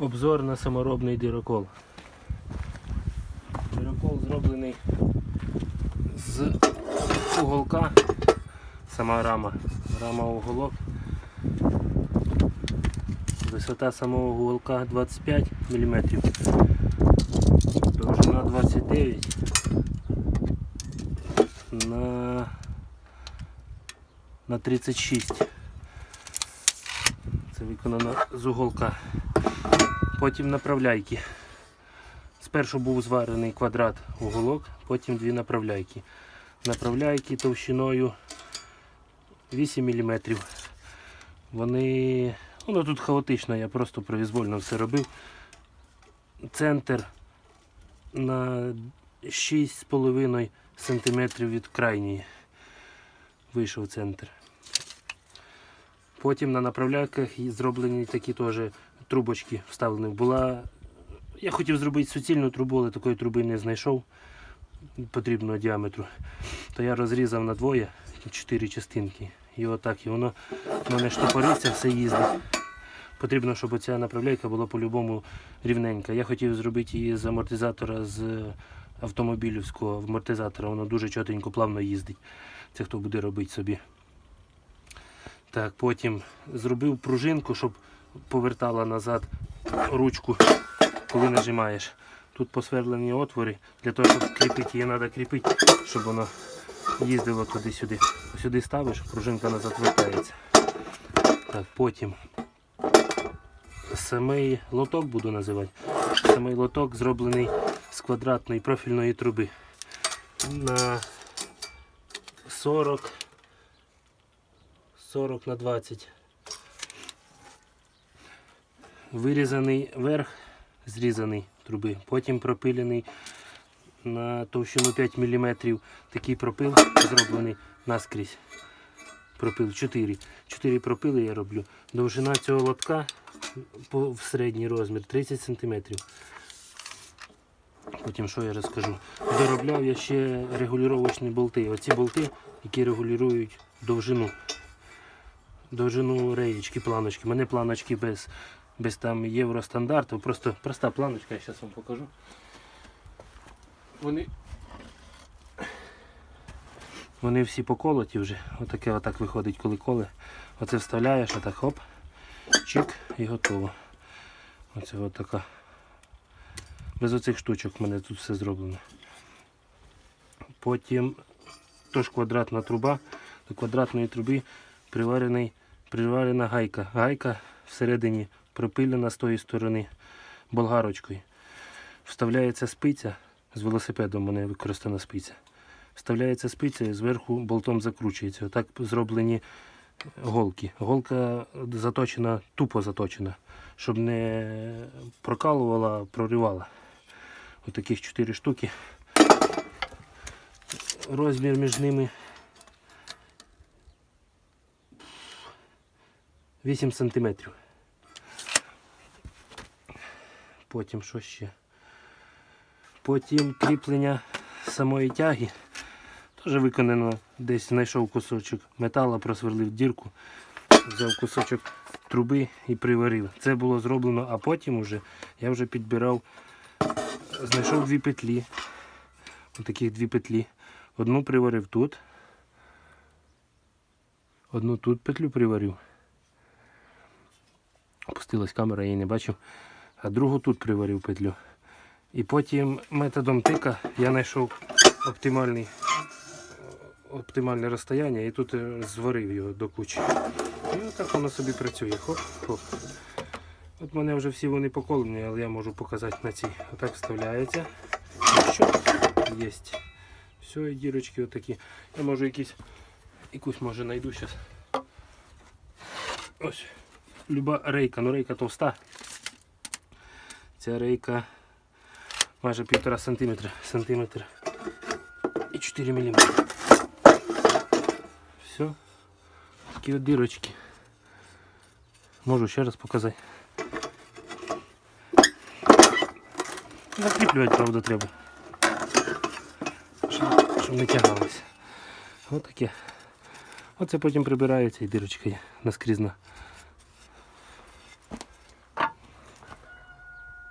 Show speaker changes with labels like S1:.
S1: Обзор на саморобний дирокол. Дирокол зроблений з уголка. Сама рама. Рама уголок. Висота самого уголка 25 мм. Довжина 29 на, на 36. Це виконано з уголка. Потім направляйки. Спершу був зварений квадрат уголок, потім дві направляйки. Направляйки товщиною 8 мм. Вони. Воно тут хаотично, я просто произвольно все робив. Центр на 6,5 см від крайньої. Вийшов центр. Потім на направляйках зроблені такі теж трубочки вставлені. Була... Я хотів зробити суцільну трубу, але такої труби не знайшов потрібного діаметру. То я розрізав на двоє чотири частинки. І отак і воно, воно не штопориться, все їздить. Потрібно, щоб ця направляйка була по-любому рівненька. Я хотів зробити її з амортизатора з автомобілівського амортизатора. Воно дуже чотенько, плавно їздить. Це хто буде робити собі. Так, потім зробив пружинку, щоб повертала назад ручку, коли нажимаєш. Тут посверлені отвори. Для того, щоб кріпити, її треба кріпити, щоб воно їздило туди-сюди. Сюди ставиш, пружинка назад вертається. Так, потім самий лоток буду називати. Самий лоток зроблений з квадратної профільної труби. На 40 40 на 20. Вирізаний верх, зрізаний труби, потім пропилений на товщину 5 мм. Такий пропил зроблений наскрізь. Пропил 4. 4 пропили я роблю. Довжина цього лотка в середній розмір 30 см. Потім що я розкажу. Доробляв я ще регулювачні болти. Оці болти, які регулюють довжину. Довжину реєчки, планочки. У мене планочки без, без там євростандарту. Просто проста планочка, я зараз вам покажу. Вони, вони всі поколоті вже. Отаке отак виходить, коли коле. Оце вставляєш, отак хоп, чик і готово. Оце отака. Без оцих штучок в мене тут все зроблено. Потім тож квадратна труба. До квадратної труби приварена гайка. Гайка всередині пропилена з тої сторони болгарочкою. Вставляється спиця, з велосипедом у мене використана спиця. Вставляється спиця і зверху болтом закручується. Отак зроблені голки. Голка заточена, тупо заточена, щоб не прокалувала, а проривала. Отаких 4 штуки. Розмір між ними 8 сантиметрів. Потім що ще? Потім кріплення самої тяги. Теж виконано, десь знайшов кусочок металу, просверлив дірку, взяв кусочок труби і приварив. Це було зроблено, а потім уже я вже підбирав, знайшов дві петлі. Отаких дві петлі. Одну приварив тут. Одну тут петлю приварив. Опустилась камера, я її не бачив. А другу тут приварив петлю. І потім методом тика я знайшов оптимальне розстояння і тут е, зварив його до кучі. І отак воно собі працює. Хоп, хоп. От мене вже всі вони поколені, але я можу показати на цій. Отак вставляється. Що? Є. Все, і дірочки отакі. Я можу якісь, якусь може знайду зараз. Ось. Люба рейка, ну рейка товста. Ця рейка майже півтора сантиметра, сантиметр і 4 мм. Все. Такі от дірочки. Можу ще раз показати. Закріплювати, правда, треба. Щоб, не тягалося. Ось таке. Оце потім прибирається і дірочка є наскрізна.